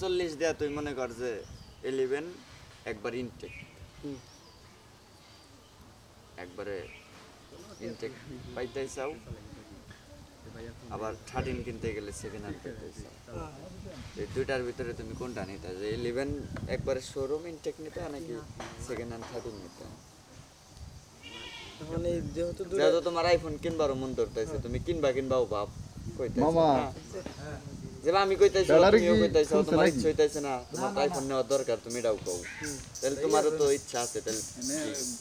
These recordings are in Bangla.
চল্লিশ দেয়া তুই মনে কর যে ইলেভেন একবার ইনটেক একবারে ইনটেক পাইতে চাও। আবার থার্টিন কিনতে গেলে সেকেন্ড হ্যান্ড পাইতে চাও। এই দুইটার ভিতরে তুমি কোনটা নিতে? যে ইলেভেন একবারে শোরুম ইনটেক নিতে নাকি সেকেন্ড হ্যান্ড থার্টিন নিতে? যেহেতু যেহেতু তোমার আইফোন কিনবারও মন ধরতেছে তুমি কিনবা কিনবাও বাপ কইতেছে। মামা। যেবা আমি কইতাইছি ব্যাটারি তুমিও কি তোমার ইচ্ছা হইতাছে না। তোমার আইফোন দরকার তুমি এটাও কও। তাহলে তোমারও তো ইচ্ছা আছে তাহলে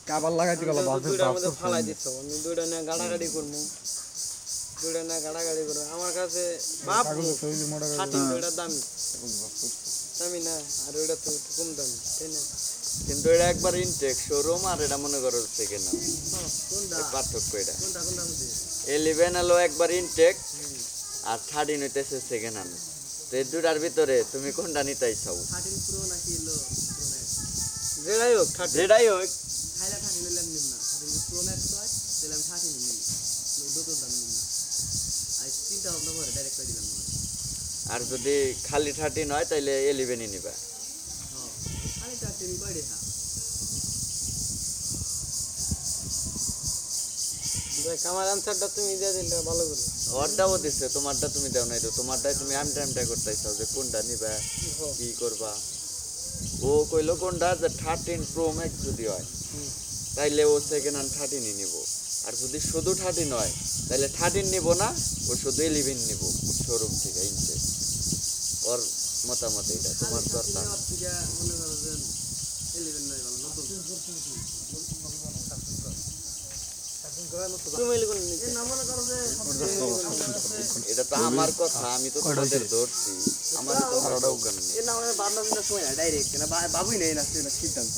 কাবার লাগাইতে গেল যেহেতু দুইটার মধ্যে ফালাই দিত আমি দুইটা গাড়াগাড়ি করব দুইটা গাড়াগাড়ি করব আমার কাছে বাপ খাটি দুইটা দামি। দামি না আর ওইটা তো কম দামি তাই না? কিন্তু এটা একবার ইনটেক শোরুম আর এটা মনে করো সেকেন্ড হ্যাঁ, কোনটা? পার্থক্য এটা। ইলেভেন হলো একবার ইনটেক আর থার্টিন হইতেছে সেকেন্ড হ্যান্ড তো এই দুটার ভিতরে তুমি কোনটা নিতেই চাও? থার্টিন প্রো নাকি এলো যেটাই হোক যেটাই হোক। হয়। আর যদি খালি থার্টিন হয় তাহলে ইলেভেনই নিবা। হ্যাঁ দেখ আমার আনসারটা তুমি দিয়ে দিলে ভালো করে। ওরটাও দিচ্ছে তোমারটা তুমি দাও নাই তো তোমারটাই তুমি আম টাইমটা করতে চাও যে কোনটা নিবা, কি করবা? ও কইলো কোনটা? যে থার্টিন প্রো ম্যাক্স যদি হয়, তাইলে ও সেকেন্ড হ্যান্ড থার্টিনই নিব। আর যদি শুধু থার্টিন হয় তাহলে থার্টিন নিব না, ও শুধু ইলেভেন নিব শোরুম থেকে ইনচে ওর মতামত এটা তোমার দরকার না। মনে করো যে ইলেভেন নয় ভালো নতুন তুমি এলে কোন নিতে না মনে করো যে এটা তো আমার কথা আমি তো তোমাদের ধরছি। আমার তো না মানে সময় না ডাইরেক্ট না বাবুই নেই না সিদ্ধান্ত।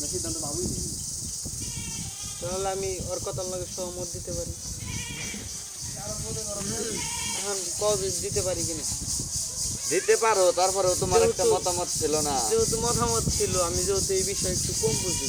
না সিদ্ধান্ত বাবুই নেই। তাহলে আমি ওর কথার লগে সহমত দিতে পারি। এখন কবে দিতে পারি কিনা দিতে পারো তারপরেও তোমার একটা মতামত ছিল না। যেহেতু মতামত ছিল আমি যেহেতু এই বিষয়ে একটু কম বুঝি।